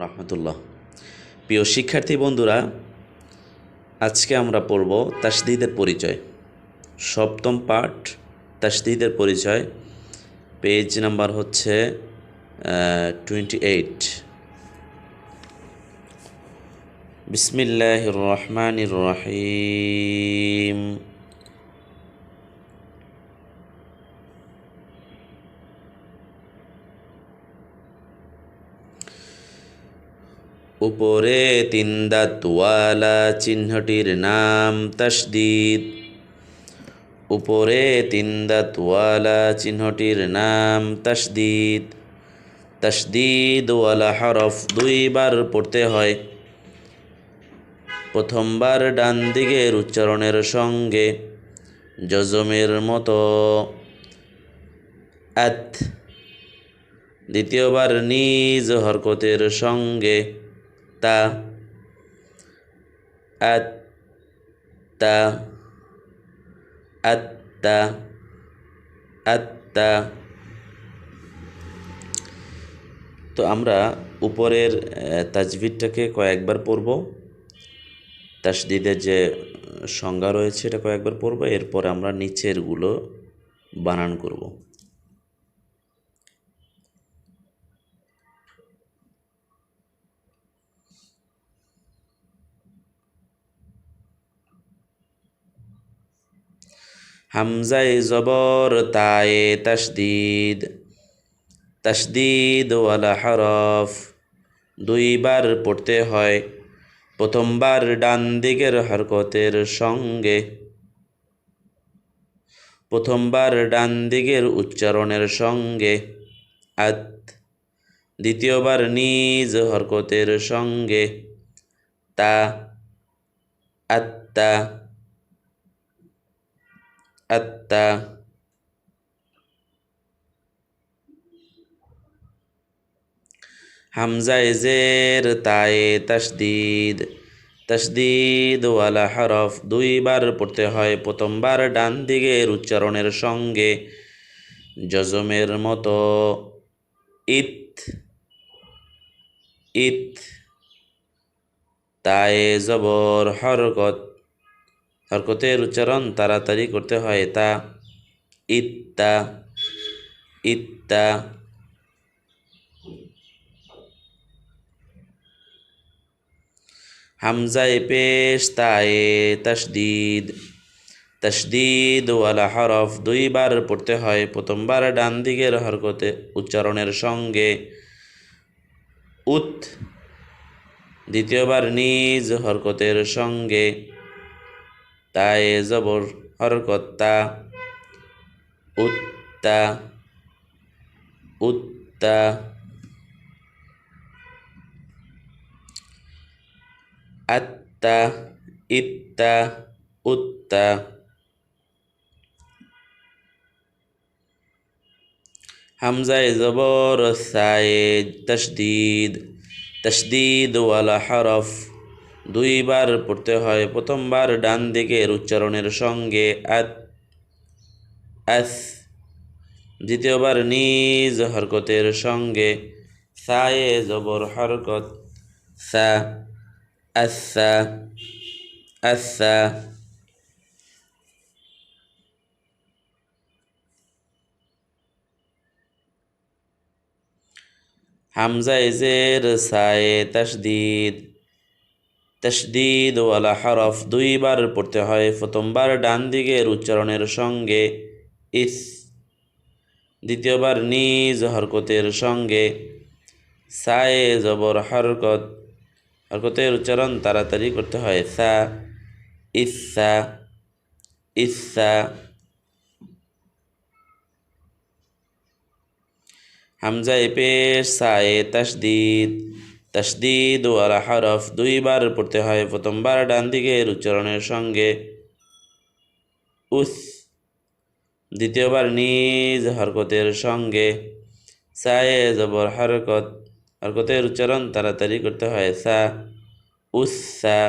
রহমতুল্লাহ। প্রিয় শিক্ষার্থী বন্ধুরা, আজকে আমরা পড়ব তাসদিদের পরিচয়। সপ্তম পাঠ, তাসদিদের পরিচয়। পেজ নাম্বার হচ্ছে টোয়েন্টি এইট বিসমিল্লাহ রহমান রহিম। উপরে তিন দাঁতওয়ালা চিহ্নটির নাম তসদিদ। উপরে তিন দাঁতওয়ালা চিহ্নটির নাম তসদিদ। তসদিদ ওয়ালা হরফ দুইবার পড়তে হয়। প্রথমবার ডান দিকের উচ্চারণের সঙ্গে যজমের মতো আত। দ্বিতীয়বার নিজ হরকতের সঙ্গে তা আত্তা আত্তা আত্তা তো আমরা উপরের আহ, তাজভিদটাকে কয়েকবার পড়ব। তাসদিদের যে সংজ্ঞা রয়েছে এটা কয়েকবার পড়ব। এরপর আমরা নিচেরগুলো বানান করব। হামজায় জবর, তায়ে তসদিদ তসদিদ ওয়ালা হরফ। দুইবার পড়তে হয়। প্রথমবার ডান দিকের হরকতের সঙ্গে। প্রথমবার ডান দিকের উচ্চারণের সঙ্গে। আত। দ্বিতীয়বার নিজ হরকতের সঙ্গে। তা। আত্তা। আত্তা হামজায় জের তায়ে তসদিদ তসদিদ ওয়ালা হরফ দুইবার পড়তে হয়, প্রথমবার ডান দিকের উচ্চারণের সঙ্গে। যজমের মতো, ইত ইত, তায়ে জবর, হরকত হরকতের উচ্চারণ তাড়াতাড়ি করতে হয়। তা, ইত্তা ইত্তা হামজায় পেশ তায়ে তসদিদ তসদিদ ওয়ালা হরফ দুইবার পড়তে হয়। প্রথমবার ডান দিকের হরকতে উচ্চারণের সঙ্গে উত, দ্বিতীয়বার নিজ হরকতের সঙ্গে তায়ে জবর হরকত্তা উত্তা। উত্তা। আত্তা। ইত্তা। উত্তা। হামজায় জবর সায়ে তসদিদ তসদিদ ওয়ালা হরফ। দুইবার পড়তে হয়। প্রথমবার ডান দিকের উচ্চারণের সঙ্গে আস। দ্বিতীয়বার নিজ হরকতের সঙ্গে সায়ে জবর হরকত, সা আসা আসা হামজা ইজের সায়ে তসদিদ। তসদিদ ওয়ালা হরফ দুইবার পড়তে হয়, প্রথমবার ডান দিকের উচ্চারণের সঙ্গে ইস, দ্বিতীয়বার নিজ হরকতের সঙ্গে সায়ে জবর হরকত, হরকতের উচ্চারণ তাড়াতাড়ি করতে হয়, সা, ইসা ইসা। হামজা পেশ, সায়ে তসদিদ তসদিদ ওয়ালা হরফ দুইবার পড়তে হয়, প্রথমবার ডান দিকের উচ্চারণের সঙ্গে। উস, দ্বিতীয়বার নিজ হরকতের সঙ্গে। সায়ে জবর হরকত, হরকতের উচ্চারণ তাড়াতাড়ি করতে হয়। সা, উসা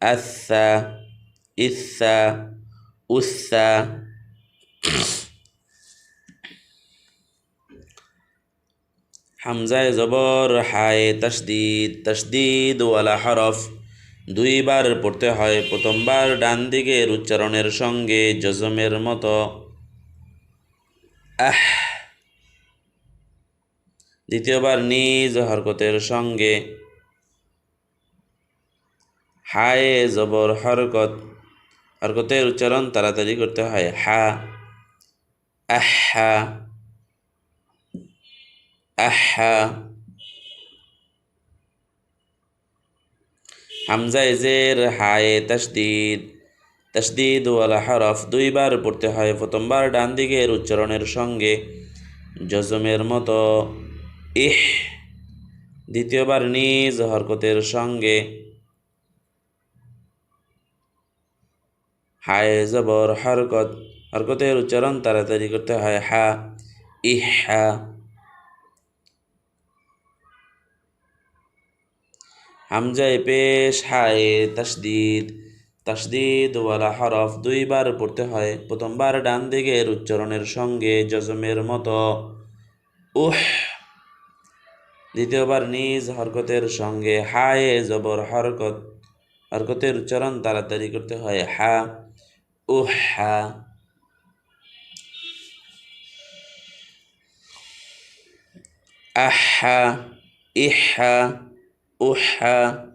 আসা ইসা উসা হামজায় জবর, হায় তসদিদ তসদিদ ওয়ালা হরফ। দুইবার পড়তে হয়, প্রথমবার ডান দিকের উচ্চারণের সঙ্গে জজমের মতো। আহ। দ্বিতীয়বার নিজ হরকতের সঙ্গে। হায়ে জবর হরকত। হরকতের উচ্চারণ তাড়াতাড়ি করতে হয়, হা। আহা আহা। হামজা এজের হায়ে তসদিদ তসদিদ ওয়ালা হরফ দুইবার পড়তে হয়, প্রথমবার ডান দিকের উচ্চারণের সঙ্গে জজমের মতো। ইহ, দ্বিতীয়বার নিজ হরকতের সঙ্গে। হায় জবর হরকত, হরকতের উচ্চারণ তাড়াতাড়ি করতে হয়। হা, ইহা হামজায় পেশ হায় তসদিদ। তসদিদ ওয়ালা হরফ দুইবার পড়তে হয়, প্রথমবার ডান দিকের উচ্চারণের সঙ্গে জজমের মতো। উহ। দ্বিতীয়বার নিজ হরকতের সঙ্গে হায়ে জবর হরকত, হরকতের উচ্চারণ তাড়াতাড়ি করতে হয়, হা, উহ, হা। আহা ইহা উহা।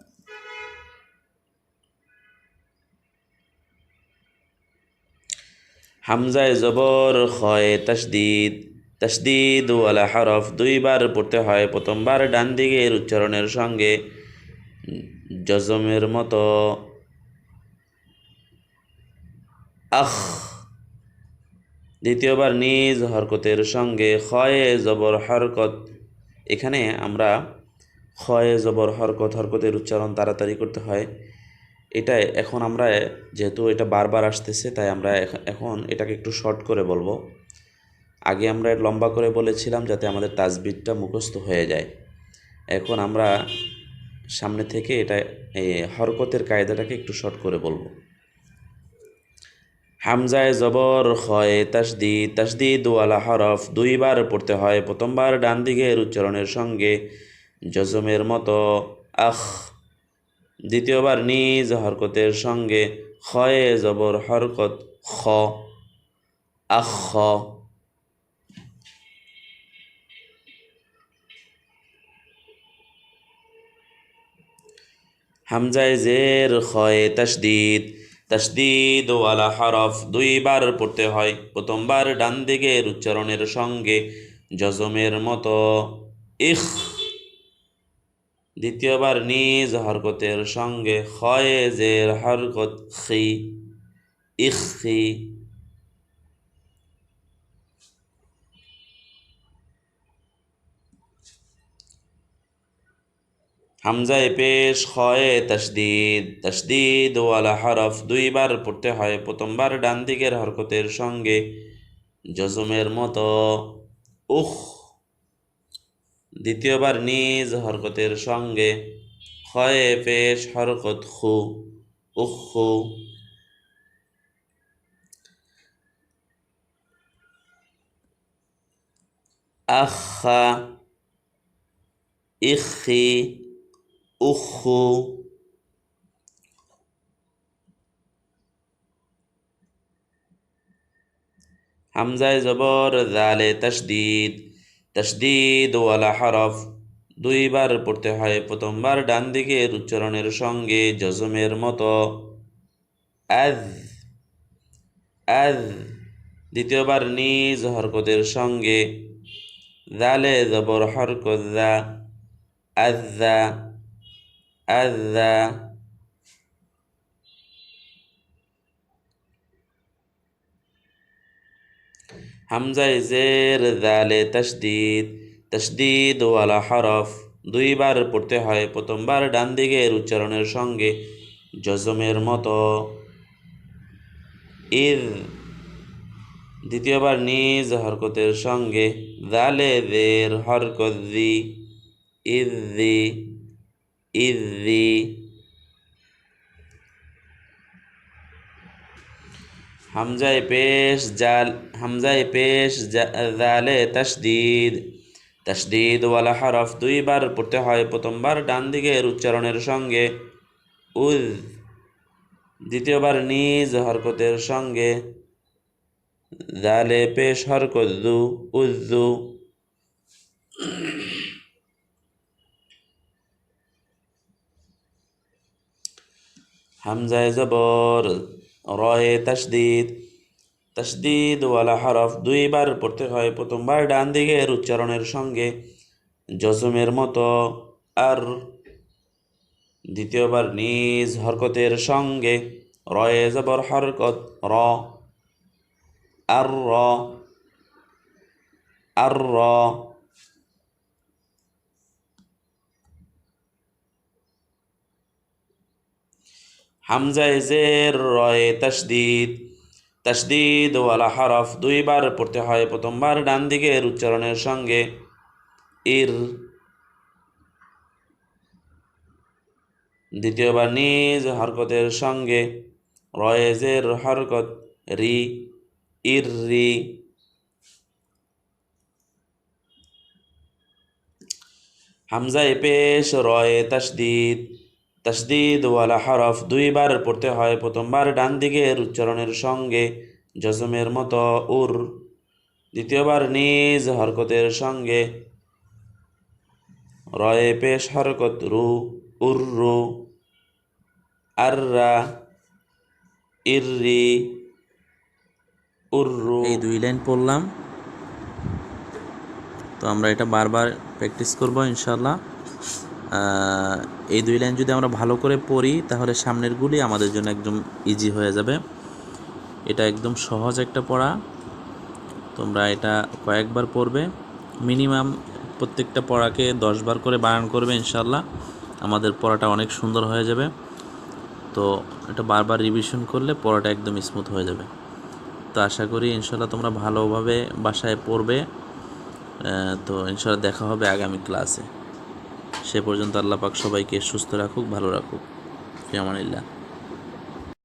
হামজায় জবর হয় তসদিদ। তসদিদ ওয়ালা হরফ দুইবার পড়তে হয়, প্রথমবার ডান দিকের উচ্চারণের সঙ্গে জজমের মতো। আখ। দ্বিতীয়বার নিজ হরকতের সঙ্গে খয়ে জবর হরকত। এখানে আমরা খয়ে জবর, হরকত, হরকতের উচ্চারণ তাড়াতাড়ি করতে হয়। এটা এখন আমরা, যেহেতু এটা বারবার আসতেছে, তাই আমরা এখন এটাকে একটু শর্ট করে বলব। আগে আমরা লম্বা করে বলেছিলাম যাতে আমাদের তাজবিরটা মুখস্থ হয়ে যায়। এখন আমরা সামনে থেকে এটা হরকতের কায়দাটাকে একটু শর্ট করে বলব। হামজায় জবর হয় তাসদি তাসদি দোয়ালা হরফ দুইবার পড়তে হয়। প্রথমবার ডান দিকের উচ্চারণের সঙ্গে জজমের মতো আখ দ্বিতীয়বার নিজ হরকতের সঙ্গে খয়ে জবর হরকত খ আখ হামজায় জের খয়ে তসদিদ তসদিদ ওয়ালা হরফ দুইবার পড়তে হয়। প্রথমবার ডান দিকের উচ্চারণের সঙ্গে জজমের মতো ইখ দ্বিতীয়বার নিজ হরকতের সঙ্গে খয়ে জের হরকত খি, ইখি। হামজায় পেশ খয়ে তসদিদ তসদিদ ওয়ালা হরফ দুইবার পড়তে হয়। প্রথমবার ডান দিকের হরকতের সঙ্গে জজমের মতো উখ দ্বিতীয়বার নিজ হরকতের সঙ্গে খয়ে পেশ হরকত খু উখু আখা, ইখি উখু হামজায় জবর জালে তসদিদ তসদিদ ওয়ালা হরফ। দুইবার পড়তে হয় প্রথমবার ডান দিকের উচ্চারণের সঙ্গে জজমের মতো। আজ আজ। দ্বিতীয়বার নিজ হরকতের সঙ্গে। জালে জবর হরকত দা আজ্জা আজ্জা হামজায় জের জালে তসদিদ তসদিদ ওয়ালা হরফ। দুইবার পড়তে হয়, প্রথমবার ডান দিকের উচ্চারণের সঙ্গে জজমের মতো। ঈদ দ্বিতীয়বার নিজ হরকতের সঙ্গে দালে দের হরকত দি ইদি ইদি হামজায় পেশ জাল, হামজায় পেশ জালে তসদিদ তাসদিদ ওয়ালা হরফ দুইবার পড়তে হয় প্রথমবার ডান দিকের উচ্চারণের সঙ্গে। উদ দ্বিতীয়বার নিজ হরকতের সঙ্গে। দালে পেশ হরকত দু উদ্দু হামজায় জবর রয়ে তাসদিদ। তাসদিদ ওয়ালা হরফ দুইবার পড়তে হয় প্রথমবার ডান দিকের উচ্চারণের সঙ্গে। জজমের মতো আর দ্বিতীয়বার নিজ হরকতের সঙ্গে। রয়ে জবর হরকত র। আর র। আর র। হামজায় জের, রয়ে তসদিদ তসদিদ ওয়ালা হরফ দুইবার পড়তে হয় প্রথমবার ডান দিকের উচ্চারণের সঙ্গে। ইর। দ্বিতীয়বার নিজ হরকতের সঙ্গে রয়েজের হরকত, রি, ইর, রি। হামজায় পেশ, রয়ে তসদিদ তসদিদ ওয়ালা হরফ দুইবার পড়তে হয় প্রথমবার ডান দিকের উচ্চারণের সঙ্গে জজমের মতো উর। দ্বিতীয়বার নিজ হরকতের সঙ্গে রয়ে পেশ হরকত রু, উর রু আররা ইররি উর্রু এই দুই লাইন পড়লাম। তো আমরা এটা বারবার প্র্যাকটিস করব ইনশাল্লাহ এই দুই লাইন যদি আমরা ভালো করে পড়ি, তাহলে সামনেরগুলি আমাদের জন্য একদম ইজি হয়ে যাবে। এটা একদম সহজ একটা পড়া। তোমরা এটা কয়েকবার পড়বে। মিনিমাম প্রত্যেকটা পড়াকে দশবার করে বানান করবে ইনশাল্লাহ আমাদের পড়াটা অনেক সুন্দর হয়ে যাবে। তো এটা বারবার রিভিশন করলে পড়াটা একদম স্মুথ হয়ে যাবে। তো আশা করি ইনশাল্লাহ তোমরা ভালোভাবে বাসায় পড়বে। তো ইনশাল্লাহ দেখা হবে আগামী ক্লাসে সে পর্যন্ত আল্লাহ পাক সবাইকে সুস্থ রাখুক ভালো রাখুক। ফিয়ামানিল্লাহ